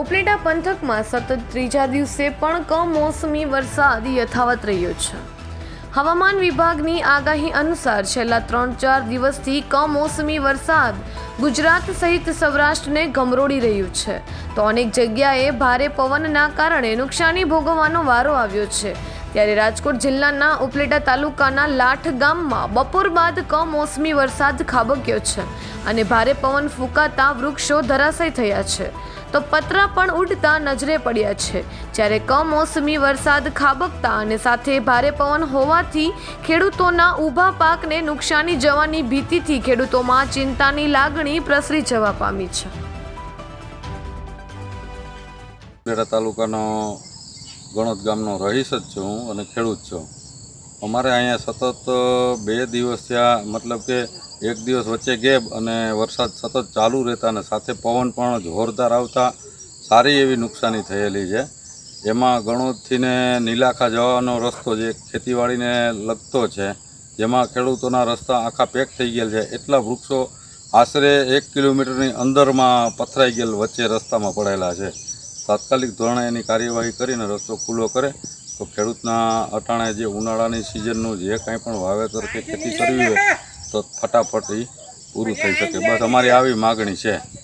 ઉપલેટા પંથકમાં સતત ત્રીજા દિવસે પણ કમોસમી વરસાદ યથાવત રહ્યો છે. હવામાન વિભાગની આગાહી અનુસાર છેલ્લા ત્રણ ચાર દિવસથી કમોસમી વરસાદ ગુજરાત સહિત સૌરાષ્ટ્રને ગમરોડી રહ્યું છે. તો અનેક જગ્યાએ ભારે પવનના કારણે નુકસાની ભોગવવાનો વારો આવ્યો છે. ત્યારે રાજકોટ જિલ્લાના ઉપલેટા તાલુકાના લાઠ ગામમાં બપોર બાદ કમોસમી વરસાદ ખાબક્યો છે અને ભારે પવન ફૂંકાતા વૃક્ષો ધરાશય થયા છે. તો પતરા પણ ઉડતા નજરે પડ્યા છે. જ્યારે કમોસમી વરસાદ ખાબકતા અને સાથે ભારે પવન હોવાથી ખેડૂતોના ઊભા પાકને નુકસાની જવાની ભીતિથી ખેડૂતોમાં ચિંતાની લાગણી પ્રસરી જવા પામી છે. તાલુકાનો ગણોદ ગામનો રહીશ જ છું અને ખેડૂત છું. અમારે અહીંયા સતત બે દિવસ થયા મતલબ કે એક દિવસ વચ્ચે ગેપ અને વરસાદ સતત ચાલુ રહેતા અને સાથે પવન પણ જોરદાર આવતા. સારી એવી નુકસાની થયેલી છે. એમાં ગણોદથી ને નીલાખા જવાનો રસ્તો જે ખેતીવાડીને લગતો છે, જેમાં ખેડૂતોના રસ્તા આખા પેક થઈ ગયેલ છે. એટલા વૃક્ષો આશરે એક કિલોમીટરની અંદરમાં પથરાઈ ગયેલ વચ્ચે રસ્તામાં પડેલા છે. તાત્કાલિક ધોરણે એની કાર્યવાહી કરીને રસ્તો ખુલ્લો કરે. તો ખેડૂતના અટાણે જે ઉનાળાની સિઝનનું જે કાંઈ પણ વાવેતર કે ખેતી કરવી હોય, તો ફટાફટ એ પૂરું થઈ શકે. બસ અમારી આવી માગણી છે.